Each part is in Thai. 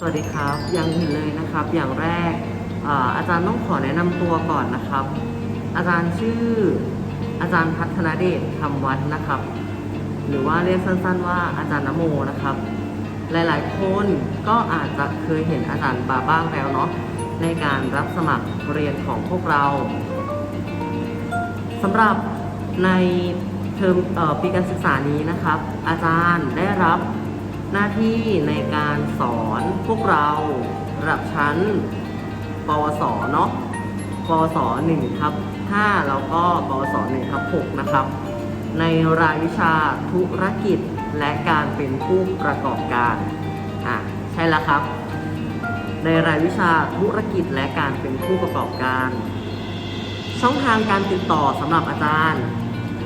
สวัสดีครับย่างอื่นเลยนะครับ อย่างแรกอาอาจารย์ต้องขอแนะนำตัวก่อนนะครับ อาจารย์ชื่ออาจารย์พัฒนาเดชคำวัดนะครับ หรือว่าเรียกสั้นๆว่าอาจารย์นโมนะครับ หลายๆคนก็อาจจะเคยเห็นอาจารย์บาบ้างแล้วเนาะในการรับสมัครเรียนของพวกเราสำหรับในเทอมปีการศึกษานี้นะครับ อาจารย์ได้รับ หน้าที่ในการสอนพวกเราระดับชั้น ปวสเนาะ ปวส1ทับ5แล้วก็ปวส1ทับ6นะครับ ในรายวิชาธุรกิจและการเป็นผู้ประกอบการ อะ ใช่แล้วครับ ในรายวิชาธุรกิจและการเป็นผู้ประกอบการ ช่องทางการติดต่อสำหรับอาจารย์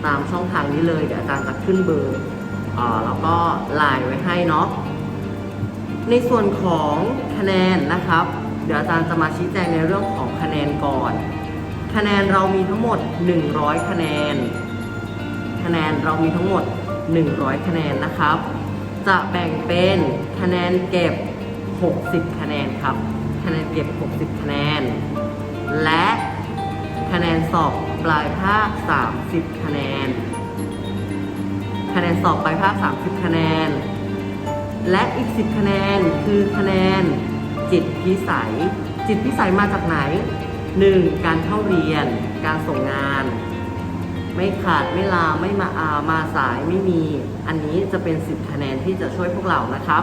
ตามช่องทางนี้เลย เดี๋ยวอาจารย์จะขึ้นเบอร์ แล้วก็ลน์ไว้ให้เนาะในส่วนของคะแนนนะครับ เดี๋ยวอาจารย์จะมาชี้แจงในเรื่องของคะแนนก่อน คะแนนเรามีทั้งหมด 100 คะแนน คะแนนเรามีทั้งหมด 100 คะแนนนะครับ จะแบ่งเป็นคะแนนเก็บ 60 คะแนนครับ คะแนนเก็บ 60 คะแนน และคะแนนสอบปลายภาค 30 คะแนน คะแนนสอบปลายภาค 30 คะแนน และอีก 10 คะแนนคือคะแนนจิตพิสัย จิตพิสัยมาจากไหน 1. การเข้าเรียน การส่งงาน ไม่ขาดไม่ลาไม่มาอามาสายไม่มี อันนี้จะเป็น 10 คะแนนที่จะช่วยพวกเรานะครับ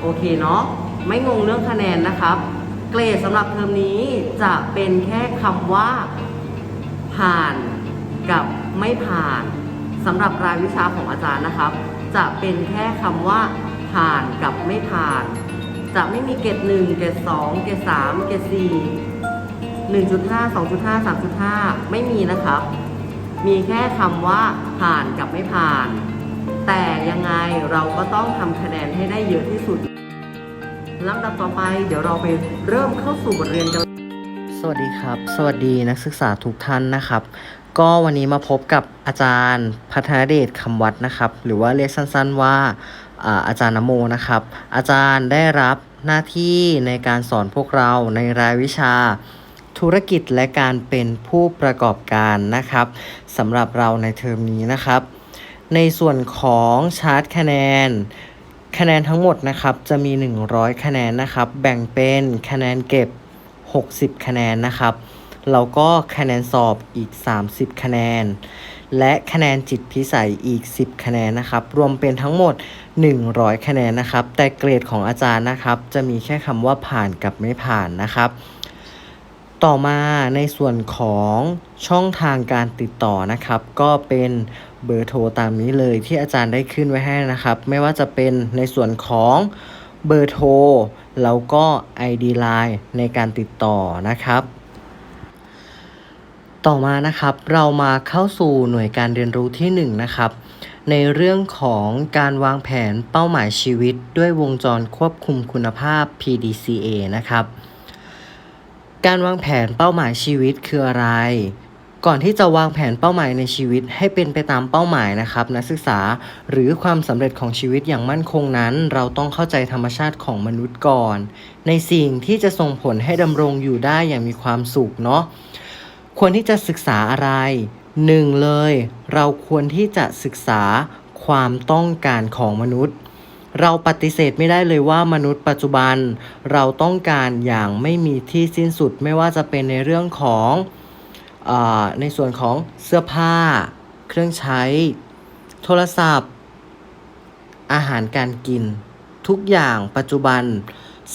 โอเคเนาะไม่งงเรื่องคะแนนนะครับ เกรดสำหรับเทอมนี้จะเป็นแค่คำว่า ผ่านกับไม่ผ่าน สำหรับรายวิชาของอาจารย์นะครับ จะเป็นแค่คำว่าผ่านกับไม่ผ่าน จะไม่มีเกรดหนึ่งเกรดสองเกรดสามเกรดสี่หนึ่งจุดห้าสองจุดห้าสามจุดห้าไม่มีนะครับ มีแค่คำว่าผ่านกับไม่ผ่าน แต่ยังไงเราก็ต้องทำคะแนนให้ได้เยอะที่สุดลำดับต่อไปเดี๋ยวเราไปเริ่มเข้าสู่บทเรียนกัน สวัสดีครับ สวัสดีนักศึกษาทุกท่านนะครับ ก็วันนี้มาพบกับอาจารย์พัฒนเดชคำวัดนะครับ หรือว่าเรียกสั้นๆว่าอาอาจารย์นโมนะครับ อาจารย์ได้รับหน้าที่ในการสอนพวกเราในรายวิชาธุรกิจและการเป็นผู้ประกอบการนะครับสำหรับเราในเทอมนี้นะครับ ในส่วนของชาร์ตคะแนน คะแนนทั้งหมดนะครับจะมี 100 คะแนนนะครับ แบ่งเป็นคะแนนเก็บ 60 คะแนนนะครับ แล้วก็คะแนนสอบอีก 30 คะแนน และคะแนนจิตพิสัยอีก 10 คะแนนนะครับ รวมเป็นทั้งหมด 100 คะแนนนะครับ แต่เกรดของอาจารย์นะครับ จะมีแค่คำว่าผ่านกับไม่ผ่านนะครับต่อมาในส่วนของช่องทางการติดต่อนะครับ ก็เป็นเบอร์โทรตามนี้เลยที่อาจารย์ได้ขึ้นไว้ให้นะครับ ไม่ว่าจะเป็นในส่วนของเบอร์โทรแล้วก็ ID Line ในการติดต่อนะครับ ต่อมานะครับเรามาเข้าสู่หน่วยการเรียนรู้ที่1นะครับในเรื่องของการวางแผนเป้าหมายชีวิตด้วยวงจรควบคุมคุณภาพ PDCA นะครับ การวางแผนเป้าหมายชีวิตคืออะไร ก่อนที่จะวางแผนเป้าหมายในชีวิตให้เป็นไปตามเป้าหมายนะครับนักศึกษาหรือความสำเร็จของชีวิตอย่างมั่นคงนั้น เราต้องเข้าใจธรรมชาติของมนุษย์ก่อน ในสิ่งที่จะส่งผลให้ดำรงอยู่ได้อย่างมีความสุขเนาะ ควรที่จะศึกษาอะไรหนึ่งเลย เราควรที่จะศึกษาความต้องการของมนุษย์ เราปฏิเสธไม่ได้เลยว่ามนุษย์ปัจจุบัน เราต้องการอย่างไม่มีที่สิ้นสุดไม่ว่าจะเป็นในเรื่องของอในส่วนของเสื้อผ้า เครื่องใช้ โทรศัพท์ อาหารการกิน ทุกอย่างปัจจุบัน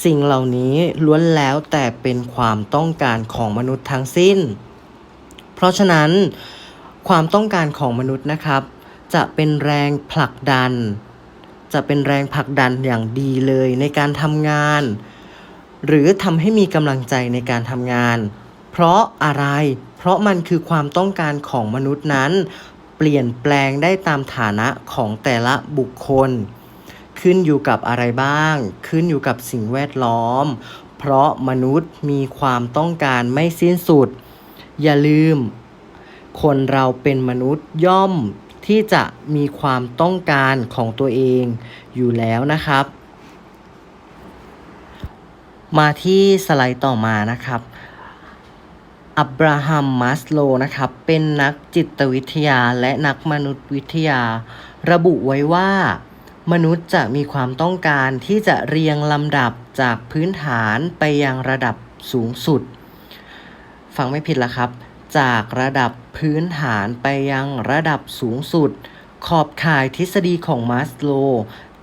สิ่งเหล่านี้ล้วนแล้วแต่เป็นความต้องการของมนุษย์ทั้งสิ้น เพราะฉะนั้นความต้องการของมนุษย์นะครับ จะเป็นแรงผลักดัน จะเป็นแรงผลักดันอย่างดีเลยในการทำงาน หรือทำให้มีกำลังใจในการทำงาน เพราะอะไร เพราะมันคือความต้องการของมนุษย์นั้น เปลี่ยนแปลงได้ตามฐานะของแต่ละบุคคล ขึ้นอยู่กับอะไรบ้าง ขึ้นอยู่กับสิ่งแวดล้อม เพราะมนุษย์มีความต้องการไม่สิ้นสุด อย่าลืม คนเราเป็นมนุษย์ย่อมที่จะมีความต้องการของตัวเองอยู่แล้วนะครับ มาที่สไลด์ต่อมานะครับอับราฮัม มัสโล นะครับ เป็นนักจิตวิทยาและนักมนุษยวิทยา ระบุไว้ว่า มนุษย์จะมีความต้องการที่จะเรียงลำดับจากพื้นฐานไปยังระดับสูงสุด ฟังไม่ผิดละครับ จากระดับพื้นฐานไปยังระดับสูงสุด ขอบข่ายทฤษฎีของมัสโล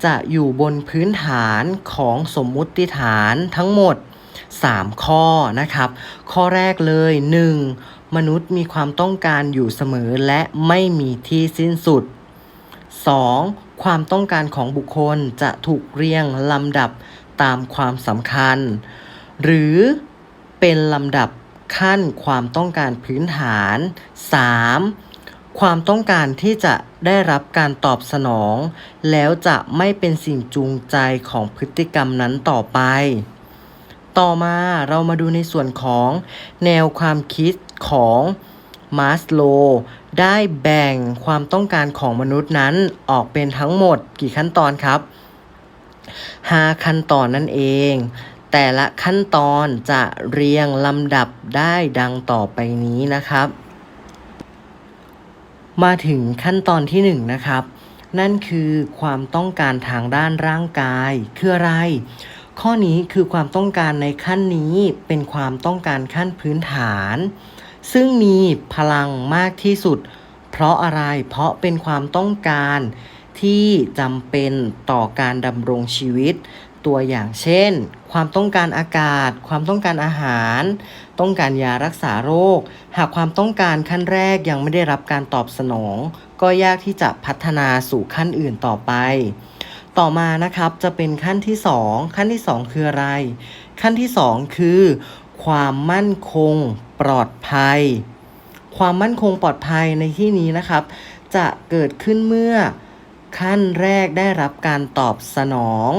จะอยู่บนพื้นฐานของสมมุติฐานทั้งหมด 3 ข้อนะครับ ข้อแรกเลย 1. มนุษย์มีความต้องการอยู่เสมอและไม่มีที่สิ้นสุด 2. ความต้องการของบุคคลจะถูกเรียงลำดับตามความสำคัญ หรือเป็นลำดับ ขั้นความต้องการพื้นฐาน 3. ความต้องการที่จะได้รับการตอบสนอง แล้วจะไม่เป็นสิ่งจูงใจของพฤติกรรมนั้นต่อไป ต่อมาเรามาดูในส่วนของแนวความคิดของมาสโลได้แบ่งความต้องการของมนุษย์นั้นออกเป็นทั้งหมดกี่ขั้นตอนครับ 5 ขั้นตอนนั่นเอง แต่ละขั้นตอนจะเรียงลำดับได้ดังต่อไปนี้นะครับ มาถึงขั้นตอนที่1นะครับ นั่นคือความต้องการทางด้านร่างกายคืออะไร ข้อนี้คือความต้องการในขั้นนี้เป็นความต้องการขั้นพื้นฐาน ซึ่งมีพลังมากที่สุด เพราะอะไรเพราะเป็นความต้องการที่จำเป็นต่อการดำรงชีวิต ตัวอย่างเช่น ความต้องการอากาศ ความต้องการอาหาร ต้องการยารักษาโรค หากความต้องการขั้นแรกยังไม่ได้รับการตอบสนอง ก็ยากที่จะพัฒนาสู่ขั้นอื่นต่อไป ต่อมานะครับจะเป็นขั้นที่ 2 ขั้นที่ 2 คืออะไร ขั้นที่ 2 คือ ความมั่นคงปลอดภัย ความมั่นคงปลอดภัยในที่นี้นะครับ จะเกิดขึ้นเมื่อขั้นแรกได้รับการตอบสนอง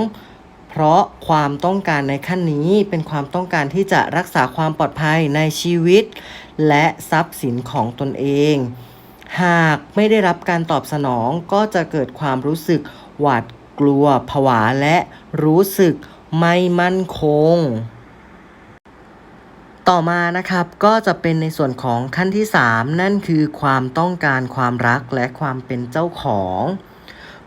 เพราะความต้องการในขั้นนี้เป็นความต้องการที่จะรักษาความปลอดภัยในชีวิต และทรัพย์สินของตนเอง หากไม่ได้รับการตอบสนองก็จะเกิดความรู้สึกหวาดกลัวผวาและรู้สึกไม่มั่นคง ต่อมานะครับก็จะเป็นในส่วนของขั้นที่ 3 นั่นคือความต้องการความรักและความเป็นเจ้าของ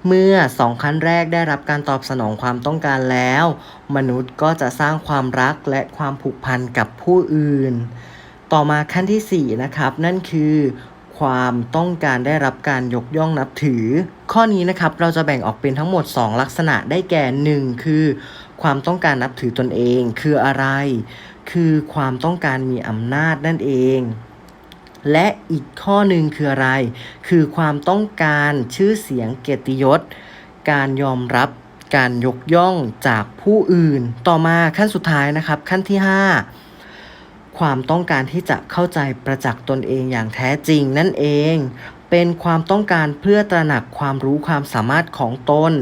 เมื่อสองขั้นแรกได้รับการตอบสนองความต้องการแล้ว มนุษย์ก็จะสร้างความรักและความผูกพันกับผู้อื่น ต่อมาขั้นที่ 4 นะครับ นั่นคือความต้องการได้รับการยกย่องนับถือ ข้อนี้นะครับเราจะแบ่งออกเป็นทั้งหมด 2 ลักษณะได้แก่ 1 คือ ความต้องการนับถือตนเองคืออะไร คือความต้องการมีอำนาจนั่นเอง และอีกข้อหนึ่งคืออะไร คือความต้องการชื่อเสียงเกียรติยศ การยอมรับการยกย่องจากผู้อื่น ต่อมาขั้นสุดท้ายนะครับ ขั้นที่ 5 ความต้องการที่จะเข้าใจประจักษ์ตนเองอย่างแท้จริงนั่นเอง เป็นความต้องการเพื่อตระหนักความรู้ความสามารถของตน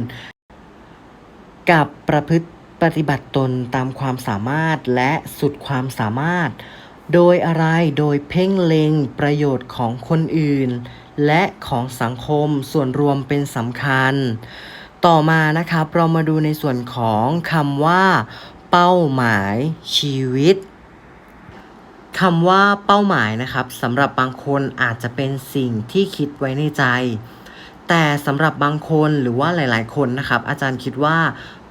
กับประพฤติปฏิบัติตนตามความสามารถและสุดความสามารถ โดยอะไร โดยเพ่งเล็งประโยชน์ของคนอื่น และของสังคมส่วนรวมเป็นสำคัญ ต่อมานะครับเรามาดูในส่วนของคำว่า เป้าหมายชีวิตคำว่าเป้าหมายนะครับสำหรับบางคนอาจจะเป็นสิ่งที่คิดไว้ในใจ แต่สำหรับบางคนหรือว่าหลาย ๆ คนนะครับ อาจารย์คิดว่า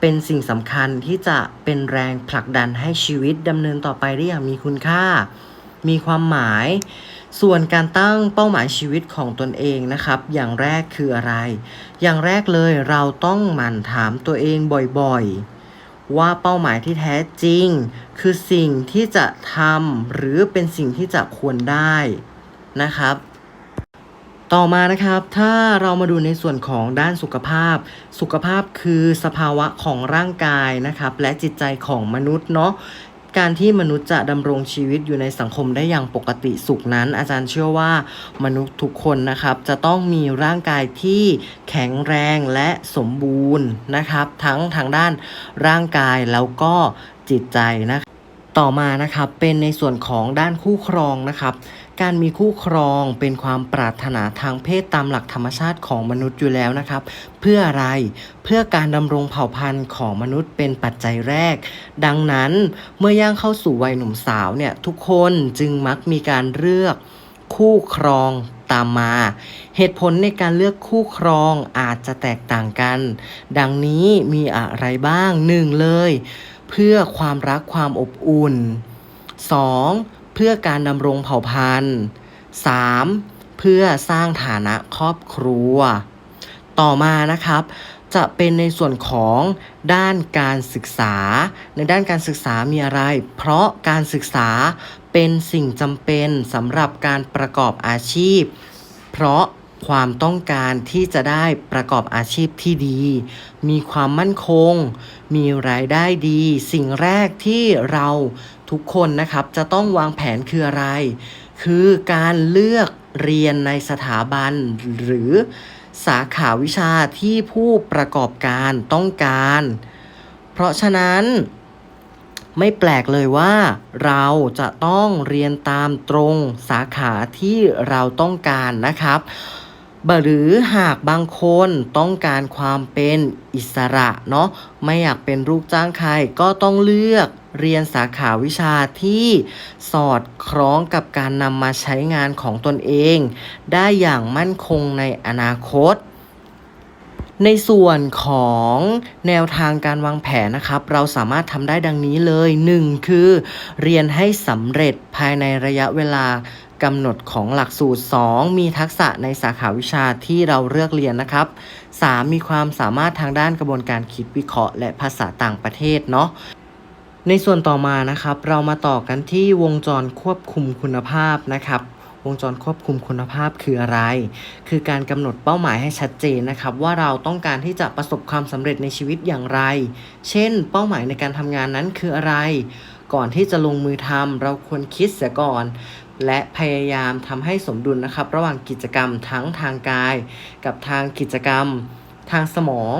เป็นสิ่งสำคัญที่จะเป็นแรงผลักดันให้ชีวิตดำเนินต่อไปได้อย่างมีคุณค่า มีความหมาย ส่วนการตั้งเป้าหมายชีวิตของตนเองนะครับ อย่างแรกคืออะไร อย่างแรกเลยเราต้องหมั่นถามตัวเองบ่อยๆ ว่าเป้าหมายที่แท้จริง คือสิ่งที่จะทำหรือเป็นสิ่งที่จะควรได้นะครับ ต่อมานะครับ ถ้าเรามาดูในส่วนของด้านสุขภาพ สุขภาพคือสภาวะของร่างกายนะครับ และจิตใจของมนุษย์เนาะการที่มนุษย์จะดำรงชีวิตอยู่ในสังคมได้อย่างปกติสุขนั้น อาจารย์เชื่อว่ามนุษย์ทุกคนนะครับ จะต้องมีร่างกายที่แข็งแรงและสมบูรณ์นะครับ ทั้งทางด้านร่างกายแล้วก็จิตใจนะครับต่อมานะครับเป็นในส่วนของด้านคู่ครองนะครับ การมีคู่ครองเป็นความปรารถนาทางเพศตามหลักธรรมชาติของมนุษย์อยู่แล้วนะครับ เพื่ออะไรเพื่อการดำรงเผ่าพันธุ์ของมนุษย์เป็นปัจจัยแรก ดังนั้นเมื่อย่างเข้าสู่วัยหนุ่มสาวเนี่ยทุกคนจึงมักมีการเลือกคู่ครองตามมา เหตุผลในการเลือกคู่ครองอาจจะแตกต่างกัน ดังนี้มีอะไรบ้างหนึ่งเลย เพื่อความรักความอบอุ่น 2. เพื่อการดำรงเผ่าพันธุ์ 3. เพื่อสร้างฐานะครอบครัว ต่อมานะครับจะเป็นในส่วนของด้านการศึกษา ในด้านการศึกษามีอะไร เพราะการศึกษาเป็นสิ่งจำเป็นสำหรับการประกอบอาชีพ เพราะความต้องการที่จะได้ประกอบอาชีพที่ดี มีความมั่นคง มีรายได้ดี สิ่งแรกที่เรา ทุกคนนะครับจะต้องวางแผนคืออะไร คือการเลือกเรียนในสถาบัน หรือสาขาวิชาที่ผู้ประกอบการต้องการ เพราะฉะนั้นไม่แปลกเลยว่าเราจะต้องเรียนตามตรงสาขาที่เราต้องการนะครับ บหรือหากบางคนต้องการความเป็นอิสระเนาะไม่อยากเป็นลูกจ้างใครก็ต้องเลือกเรียนสาขาวิชาที่สอดคล้องกับการนำมาใช้งานของตนเอง ได้อย่างมั่นคงในอนาคต ในส่วนของแนวทางการวางแผนนะครับ เราสามารถทำได้ดังนี้เลย 1. คือ เรียนให้สำเร็จภายในระยะเวลา กำหนดของหลักสูตร 2. มีทักษะในสาขาวิชาที่เราเลือกเรียนนะครับ 3. มีความสามารถทางด้านกระบวนการคิดวิเคราะห์และภาษาต่างประเทศเนาะในส่วนต่อมานะครับ เรามาต่อกันที่วงจรควบคุมคุณภาพนะครับวงจรควบคุมคุณภาพคืออะไร คือการกำหนดเป้าหมายให้ชัดเจนนะครับ ว่าเราต้องการที่จะประสบความสำเร็จในชีวิตอย่างไร เช่น เป้าหมายในการทำงานนั้นคืออะไร ก่อนที่จะลงมือทำเราควรคิดเสียก่อน และพยายามทำให้สมดุลนะครับ ระหว่างกิจกรรมทั้งทางกาย กับทางกิจกรรมทางสมอง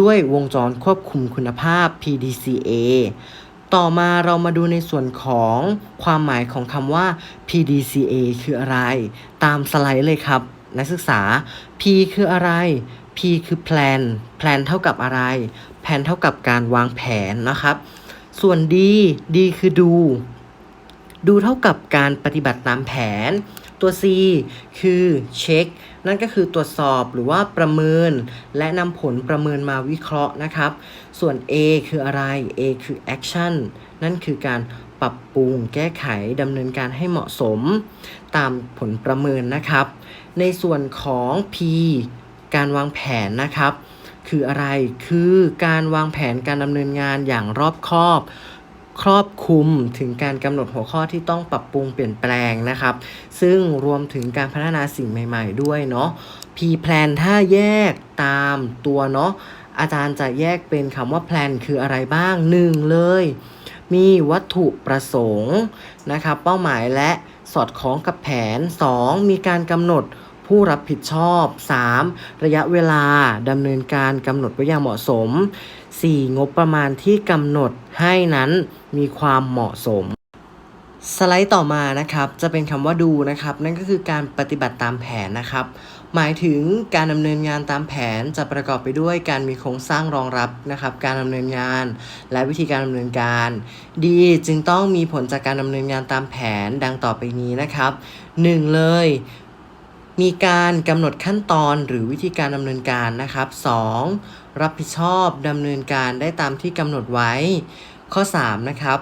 ด้วยวงจรควบคุมคุณภาพ PDCA ต่อมาเรามาดูในส่วนของความหมายของคำว่า PDCA คืออะไร ตามสไลด์เลยครับ นักศึกษา P คืออะไร P คือ plan plan เท่ากับอะไร plan เท่ากับการวางแผนนะครับ ส่วน D D คือดู ดูเท่ากับการปฏิบัติตามแผน ตัว C คือเช็ค นั่นก็คือตรวจสอบหรือว่าประเมิน และนำผลประเมินมาวิเคราะห์นะครับ ส่วน A คืออะไร A คือ action นั่นคือการปรับปรุงแก้ไขดำเนินการให้เหมาะสม ตามผลประเมินนะครับ ในส่วนของ P การวางแผนนะครับ คืออะไรคือการวางแผนการดำเนินงานอย่างรอบคอบ ครอบคลุมถึงการกำหนดหัวข้อที่ต้องปรับปรุงเปลี่ยนแปลงนะครับ ซึ่งรวมถึงการพัฒนาสิ่งใหม่ ๆ ด้วยเนาะ P plan ถ้าแยกตามตัวเนาะอาจารย์จะแยกเป็นคำว่า plan คืออะไรบ้าง 1 เลย มีวัตถุประสงค์นะครับเป้าหมายและสอดคล้องกับแผน 2. มีการกำหนดผู้รับผิดชอบ 3. ระยะเวลาดำเนินการกำหนดไว้อย่างเหมาะสม 4. งบประมาณที่กำหนดให้นั้นมีความเหมาะสม สไลด์ต่อมานะครับ จะเป็นคำว่าดูนะครับ นั่นก็คือการปฏิบัติตามแผนนะครับ หมายถึงการดำเนินงานตามแผนจะประกอบไปด้วยการมีโครงสร้างรองรับนะครับ การดำเนินงาน และวิธีการดำเนินการ ดี จึงต้องมีผลจากการดำเนินงานตามแผนดังต่อไปนี้นะครับ 1. เลยมีการกำหนดขั้นตอนหรือวิธีการดำเนินการนะครับ 2. รับผิดชอบดำเนินการได้ตามที่กำหนดไว้ ข้อ 3 นะครับ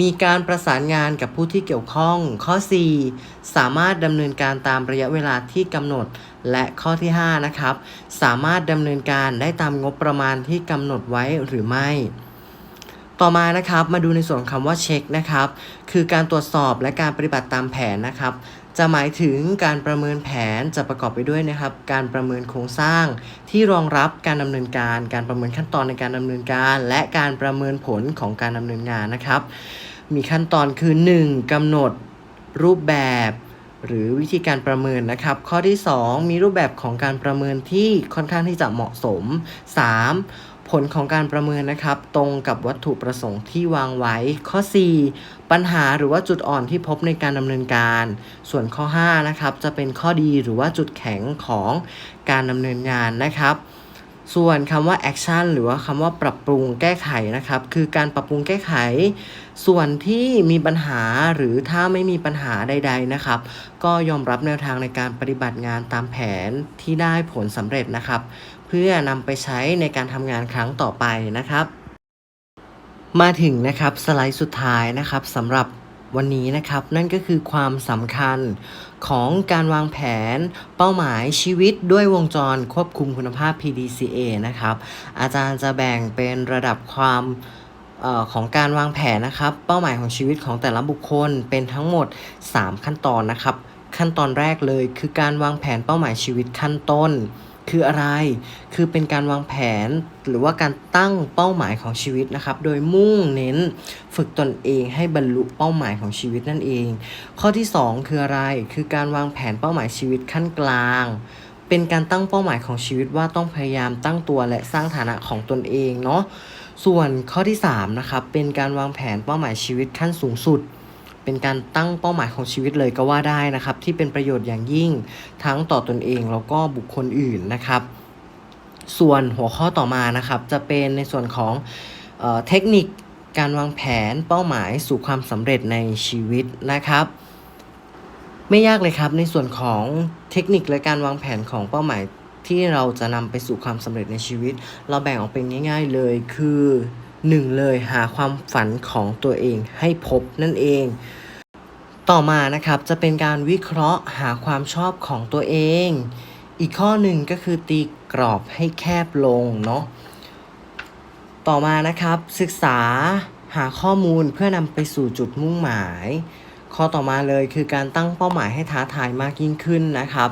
มีการประสานงานกับผู้ที่เกี่ยวข้อง ข้อ 4 สามารถดำเนินการตามระยะเวลาที่กำหนด และข้อที่ 5 นะครับ สามารถดำเนินการได้ตามงบประมาณที่กำหนดไว้หรือไม่ ต่อมานะครับมาดูในส่วนคำว่าเช็คนะครับ คือการตรวจสอบและการปฏิบัติตามแผนนะครับ จะหมายถึงการประเมินแผนจะประกอบไปด้วยนะครับ การประเมินโครงสร้าง ที่รองรับการดำเนินการ การประเมินขั้นตอนในการดำเนินการ และการประเมินผลของการดำเนินงานนะครับ มีขั้นตอนคือ 1. กำหนดรูปแบบ หรือวิธีการประเมินนะครับ ข้อที่ 2 มีรูปแบบของการประเมินที่ค่อนข้างที่จะเหมาะสม 3. ผลของการประเมินนะครับ ตรงกับวัตถุประสงค์ที่วางไว้ ข้อ 4 ปัญหาหรือว่าจุดอ่อนที่พบในการดำเนินการ ส่วนข้อ5นะครับจะเป็นข้อดีหรือว่าจุดแข็งของการดำเนินงานนะครับส่วนคำว่า action หรือว่าคำว่าปรับปรุงแก้ไขนะครับ คือการปรับปรุงแก้ไข ส่วนที่มีปัญหาหรือถ้าไม่มีปัญหาใด ๆนะครับ ก็ยอมรับแนวทางในการปฏิบัติงานตามแผนที่ได้ผลสำเร็จนะครับ พื่อนำไปใช้ในการทำงานครั้งต่อไปนะครับ มาถึงนะครับสไลด์สุดท้ายนะครับสำหรับวันนี้นะครับนั่นก็คือความสำคัญของการวางแผนเป้าหมายชีวิตด้วยวงจรควบคุมคุณภาพ PDCA นะครับ อาจารย์จะแบ่งเป็นระดับความออของการวางแผนนะครับ เป้าหมายของชีวิตของแต่ละบุคคลเป็นทั้งหมด 3 ขั้นตอนนะครับ ขั้นตอนแรกเลยคือการวางแผนเป้าหมายชีวิตขั้นต้น คืออะไร คือเป็นการวางแผนหรือว่าการตั้งเป้าหมายของชีวิตนะครับ โดยมุ่งเน้นฝึกตนเองให้บรรลุเป้าหมายของชีวิตนั่นเอง ข้อที่ 2 คืออะไร คือการวางแผนเป้าหมายชีวิตขั้นกลาง เป็นการตั้งเป้าหมายของชีวิตว่าต้องพยายามตั้งตัวและสร้างฐานะของตนเองเนาะ ส่วนข้อที่3นะครับ เป็นการวางแผนเป้าหมายชีวิตขั้นสูงสุด เป็นการตั้งเป้าหมายของชีวิตเลยก็ว่าได้นะครับ ที่เป็นประโยชน์อย่างยิ่งทั้งต่อตนเองแล้วก็บุคคลอื่นนะครับ ส่วนหัวข้อต่อมานะครับ จะเป็นในส่วนของเออเทคนิคการวางแผนเป้าหมายสู่ความสำเร็จในชีวิตนะครับ ไม่ยากเลยครับในส่วนของเทคนิคและการวางแผนของเป้าหมายที่เราจะนำไปสู่ความสำเร็จในชีวิต เราแบ่งออกเป็นง่าย ๆเลยคือ 1เลยหาความฝันของตัวเองให้พบนั่นเอง ต่อมานะครับจะเป็นการวิเคราะห์หาความชอบของตัวเอง อีกข้อหนึ่งก็คือตีกรอบให้แคบลงเนาะต่อมานะครับศึกษาหาข้อมูลเพื่อนำไปสู่จุดมุ่งหมาย ข้อต่อมาเลยคือการตั้งเป้าหมายให้ท้าทายมากยิ่งขึ้นนะครับ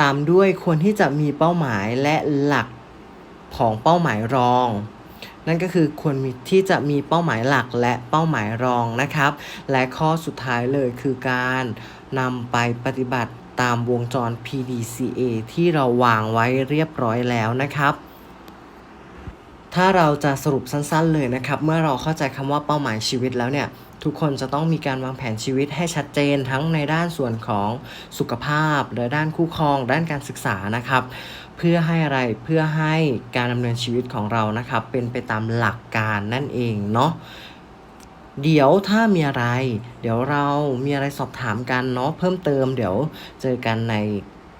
ตามด้วยควรที่จะมีเป้าหมายและหลักของเป้าหมายรอง นั่นก็คือควรมีที่จะมีเป้าหมายหลักและเป้าหมายรองนะครับ และข้อสุดท้ายเลยคือการนำไปปฏิบัติตามวงจร PDCA ที่เราวางไว้เรียบร้อยแล้วนะครับถ้าเราจะสรุปสั้นๆเลยนะครับ เมื่อเราเข้าใจคำว่าเป้าหมายชีวิตแล้วเนี่ย ทุกคนจะต้องมีการวางแผนชีวิตให้ชัดเจนทั้งในด้านส่วนของสุขภาพ และด้านคู่ครอง ด้านการศึกษานะครับ เพื่อให้อะไรเพื่อให้การดำเนินชีวิตของเรานะครับเป็นไปตามหลักการนั่นเองเนาะเดี๋ยวถ้ามีอะไร เดี๋ยวเรามีอะไรสอบถามกันเนาะเพิ่มเติม เดี๋ยวเจอกันใน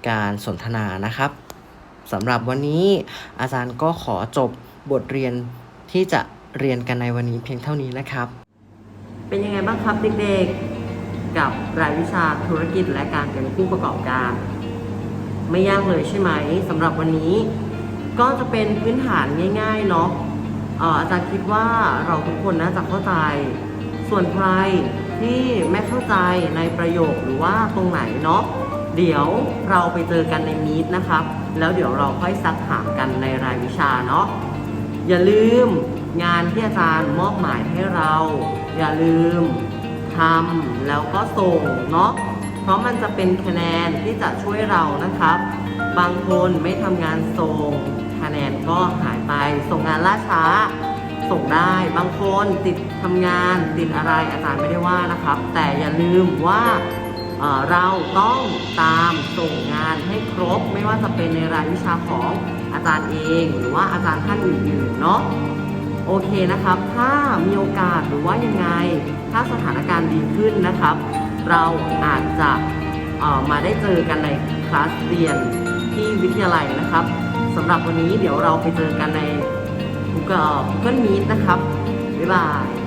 การสนทนานะครับสำหรับวันนี้อาจารย์ก็ขอจบบทเรียนที่จะเรียนกันในวันนี้เพียงเท่านี้นะครับ เป็นยังไงบ้างครับเด็กๆ กับรายวิชาธุรกิจและการเป็นผู้ประกอบการ ไม่ยากเลยใช่ไหมสำหรับวันนี้ ก็จะเป็นพื้นฐานง่าย ๆ เนาะอาจารย์คิดว่าเราทุกคนน่าจะเข้าใจ ส่วนใครที่ไม่เข้าใจในประโยคหรือว่าตรงไหนเนาะเดี๋ยวเราไปเจอกันในมีดนะครับ แล้วเดี๋ยวเราค่อยซักถามกันในรายวิชาเนาะอย่าลืมงานที่อาจารย์มอบหมายให้เรา อย่าลืมทำแล้วก็ส่งเนาะ เพราะมันจะเป็นคะแนนที่จะช่วยเรานะครับ บางคนไม่ทำงานส่งคะแนนก็หายไป ส่งงานล่าช้า ส่งได้ บางคนติดทำงานติดอะไรอาจารย์ไม่ได้ว่านะครับ แต่อย่าลืมว่าเราต้องตามส่งงานให้ครบ ไม่ว่าจะเป็นในรายวิชาของอาจารย์เองหรือว่าอาจารย์ท่านอื่นๆเนาะโอเคนะครับ ถ้ามีโอกาสหรือว่ายังไง ถ้าสถานการณ์ดีขึ้นนะครับ เราอาจจะออมาได้เจอกันในคลาสเรียนที่วิทยาลัยนะครับสำหรับวันนี้เดี๋ยวเราไปเจอกันใน Google Google Meet นะครับ บ๊ายบาย